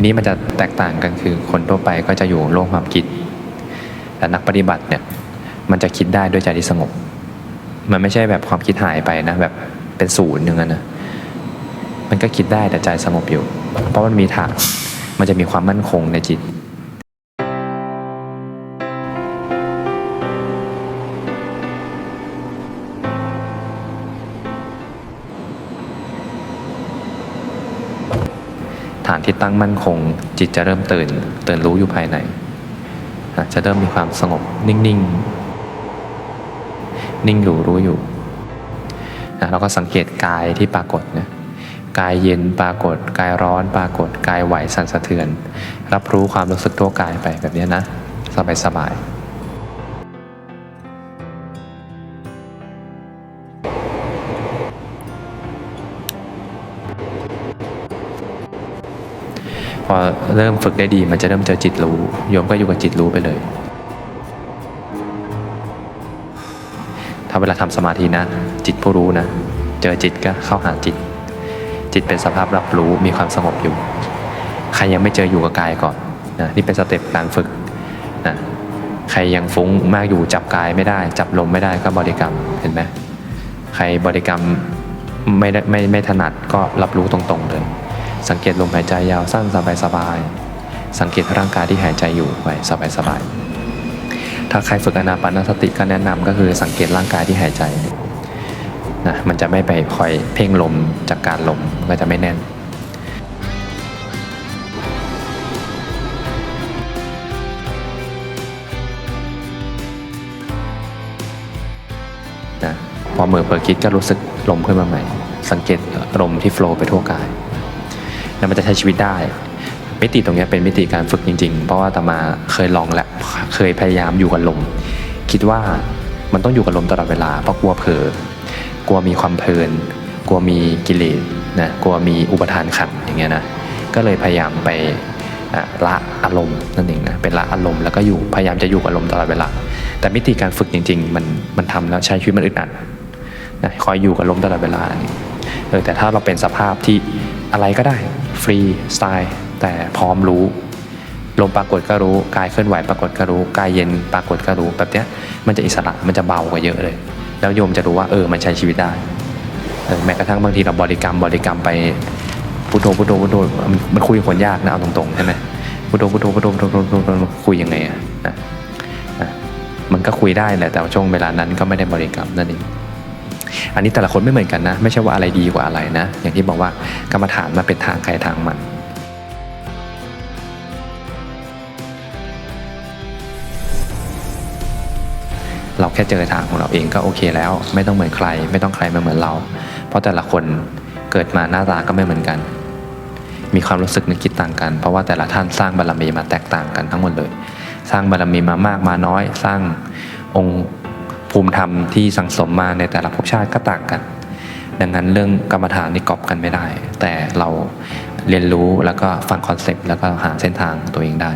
ทีนี้มันจะแตกต่างกันคือคนทั่วไปก็จะอยู่โลกความคิด แต่นักปฏิบัติเนี่ยมันจะคิดได้ด้วยใจที่สงบ มันไม่ใช่แบบความคิดหายไปนะแบบเป็นศูนย์อย่างนั้นนะมันก็คิดได้แต่ใจสงบอยู่ เพราะมันมีฐานมันจะมีความมั่นคงในจิต ฐานที่ตั้งมั่นคง จิตจะเริ่มตื่น ตื่นรู้อยู่ภายใน จะเริ่มมีความสงบนิ่งๆนิ่งอยู่รู้อยู่นะเราก็สังเกตกายที่ปรากฏนะกายเย็นปรากฏ กายร้อนปรากฏ กายไหวสั่นสะเทือน รับรู้ความรู้สึกตัวกายไปแบบนี้นะ สบายสบาย พอเริ่มฝึกได้ดีมันจะเริ่มเจอจิตรู้โยมก็อยู่กับจิตรู้ไปเลย ถ้าเวลาทำสมาธินะ จิตผู้รู้นะ เจอจิตก็เข้าหาจิต จิตเป็นสภาพรับรู้มีความสงบอยู่ ใครยังไม่เจออยู่กับกายก่อนนะนี่เป็นสเต็ปการฝึกนะใครยังฟุ้งมากอยู่จับกายไม่ได้ จับลมไม่ได้ก็บริกรรมเห็นไหมใครบริกรรมไม่ได้ไม่ไม่ถนัดก็รับรู้ตรงๆเลย สังเกตลมหายใจยาวสั้นสบายๆสังเกตร่างกายที่หายใจอยู่ไปสบายๆถ้าใครฝึกอนาปานสติก็แนะนำก็คือสังเกตร่างกายที่หายใจนะมันจะไม่ไปคอยเพ่งลมจากการลมก็จะไม่แน่นนะพอมือเปิดคิดก็รู้สึกลมขึ้นมาใหม่ สังเกตลมที่โฟล์ไปทั่วกาย แล้วมันจะใช้ชีวิตได้ มิติตรงนี้เป็นมิติการฝึกจริง ๆ เพราะว่าตมาเคยลองและเคยพยายามอยู่กับลม คิดว่ามันต้องอยู่กับลมตลอดเวลาเพราะกลัวเผลอกลัวมีความเพลิน กลัวมีกิเลสนะกลัวมีอุปทานขันอย่างเงี้ยนะก็เลยพยายามไปละอารมณ์นั่นเองนะเป็นละอารมณ์แล้วก็อยู่พยายามจะอยู่กับลมตลอดเวลา แต่มิติการฝึกจริง ๆ มันมันทำแล้วใช้ชีวิตมันอึดอัดนะคอยอยู่กับลมตลอดเวลาเออแต่ถ้าเราเป็นสภาพที่ อะไรก็ได้ฟรีสไตล์แต่พร้อมรู้ลมปรากฏก็รู้กายเคลื่อนไหวปรากฏก็รู้กายเย็นปรากฏก็รู้แบบเนี้ยมันจะอิสระมันจะเบากว่าเยอะเลย แล้วโยมจะรู้ว่าเออมันใช้ชีวิตได้เออแม้กระทั่งบางทีเราบริกรรมบริกรรมไปพุทโธพุทโธพุทโธมันคุยกับคนยากนะเอาตรงๆใช่ไหมพุทโธพุทโธพุทโธพุทโธพุทโธพุทโธคุยยังไงอะนะมันก็คุยได้แหละแต่ช่วงเวลานั้นก็ไม่ได้บริกรรมนั่นเอง อันนี้แต่ละคนไม่เหมือนกันนะ ไม่ใช่ว่าอะไรดีกว่าอะไรนะ อย่างที่บอกว่ากรรมฐานมันเป็นทางใครทางมันเราแค่เจอทางของเราเองก็โอเคแล้ว ไม่ต้องเหมือนใคร ไม่ต้องใครมาเหมือนเรา เพราะแต่ละคนเกิดมาหน้าตาก็ไม่เหมือนกัน มีความรู้สึกนึกคิดต่างกัน เพราะว่าแต่ละท่านสร้างบารมีมาแตกต่างกันทั้งหมดเลย สร้างบารมีมามากมาน้อย สร้างองค์ ภูมิธรรมที่สังสมมาในแต่ละภพชาติก็ต่างกัน ดังนั้นเรื่องกรรมฐานนี่กอบกันไม่ได้ แต่เราเรียนรู้แล้วก็ฟังคอนเซปต์แล้วก็หาเส้นทางตัวเองได้